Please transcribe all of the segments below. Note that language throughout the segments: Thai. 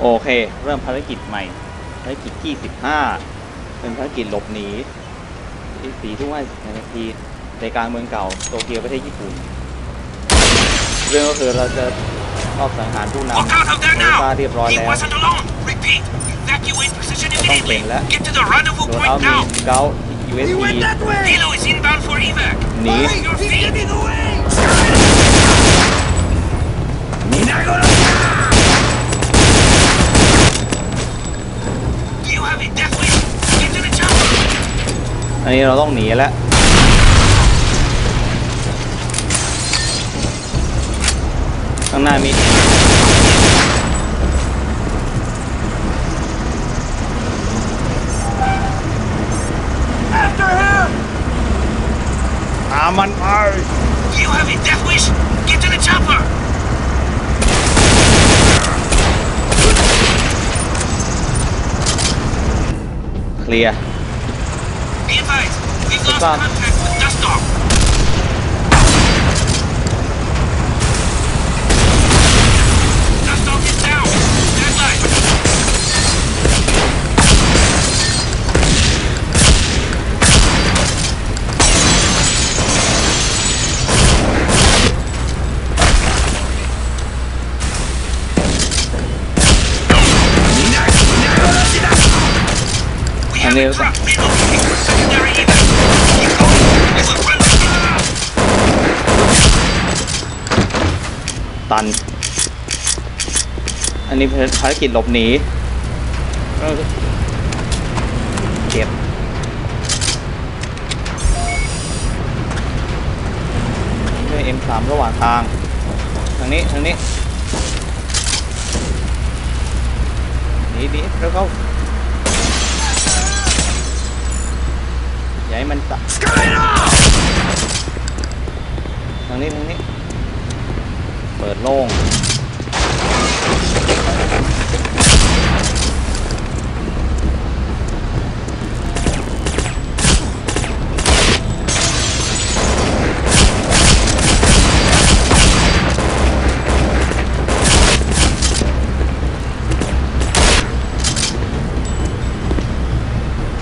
โอเค เริ่มภารกิจใหม่ ภารกิจที่15เป็นภารกิจหลบหนีที่สีทุ่มห้าสิบนาทีในกลางเมืองเก่าโตเกียวประเทศญี่ปุ่น เรื่องก็คือเราจะรอบสังหารผู้นำ Walk out of there โอซา now! เรียบร้อย He แล้ว wasn't alone! Repeat! Evacuate position immediately! Không Get to the rendezvous โดย point เอามี now! เกา USB Hilo is inbound for evac! หนี On อันนี้เราต้องหนีแล้วข้างหน้ามี After him! ตามมันไป You have it, Deathwish! Get to the chopper! เคลียร์ Be advised, we've lost Stop. contact with Dust Dog. Dust Dog is down. Stand by. We have a yun? ตัน อันนี้ภารกิจหลบหนีเจ็บด้วย M3 ระหว่างทาง ทางนี้ ทางนี้หนีหนีแล้วเข้า ให้มันตะทางนี้ทางนี้ เปิดโล่ง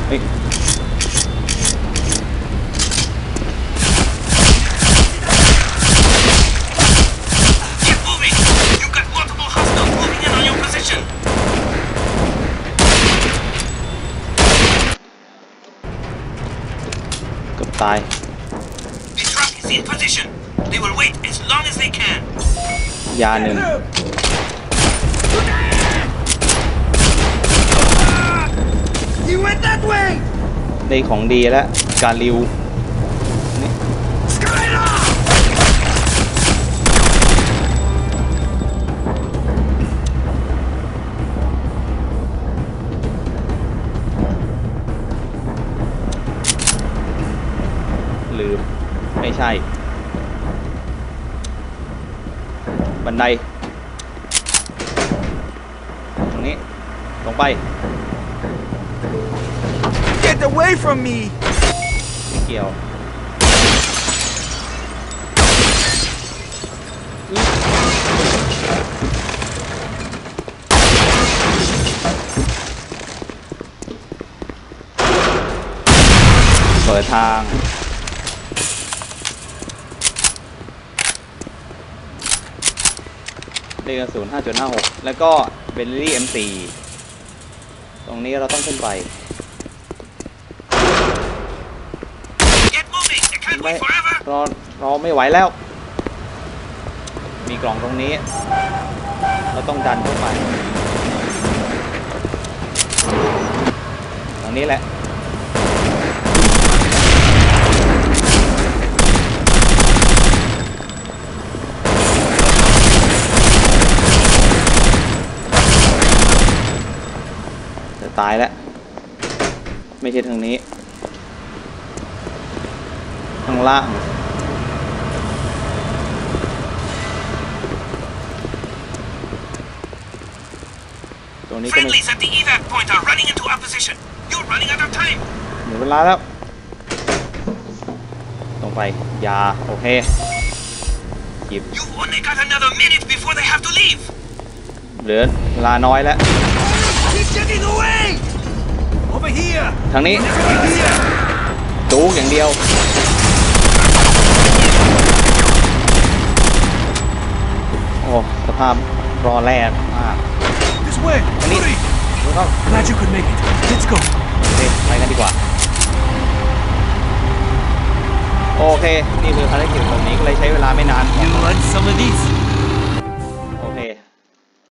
เฮ้ย ตาย The truck is in position. They will wait as long as they can. ยาหนึ่ง He went that way! ได้ของดีแล้ว การริว ใช่ บันได ตรงนี้ ลงไป Get away from me! ไม่เกี่ยวเปิดทาง เลขกระสุน5.56 แล้วก็เบลลี่ M4 ตรงนี้เราต้องขึ้นไป ไม่รอรอไม่ไหวแล้ว มีกล่องตรงนี้ เราต้องดันเข้าไป ตรงนี้แหละ ตายแล้ว ไม่ใช่ทางนี้ข้างล่าง ตรงนี้ก็ไม่ Friendlies at the evac point are running into opposition. You're running out of time. หมดเวลาแล้ว ตรงไป ยา โอเค หยิบ You've only got another minute before they have to leave. เหลือเวลาน้อยแล้ว He's getting away! Over here! ทางนี้ Over here! จูกอย่างเดียว โอ้ สภาพรอแรกมาก This way! I need- Hurry! แล้วก็ Glad you could make it. Let's go. โอเคไปกันดีกว่า โอเค นี่คือภารกิจแบบนี้ก็เลยใช้เวลาไม่นาน You want some of these?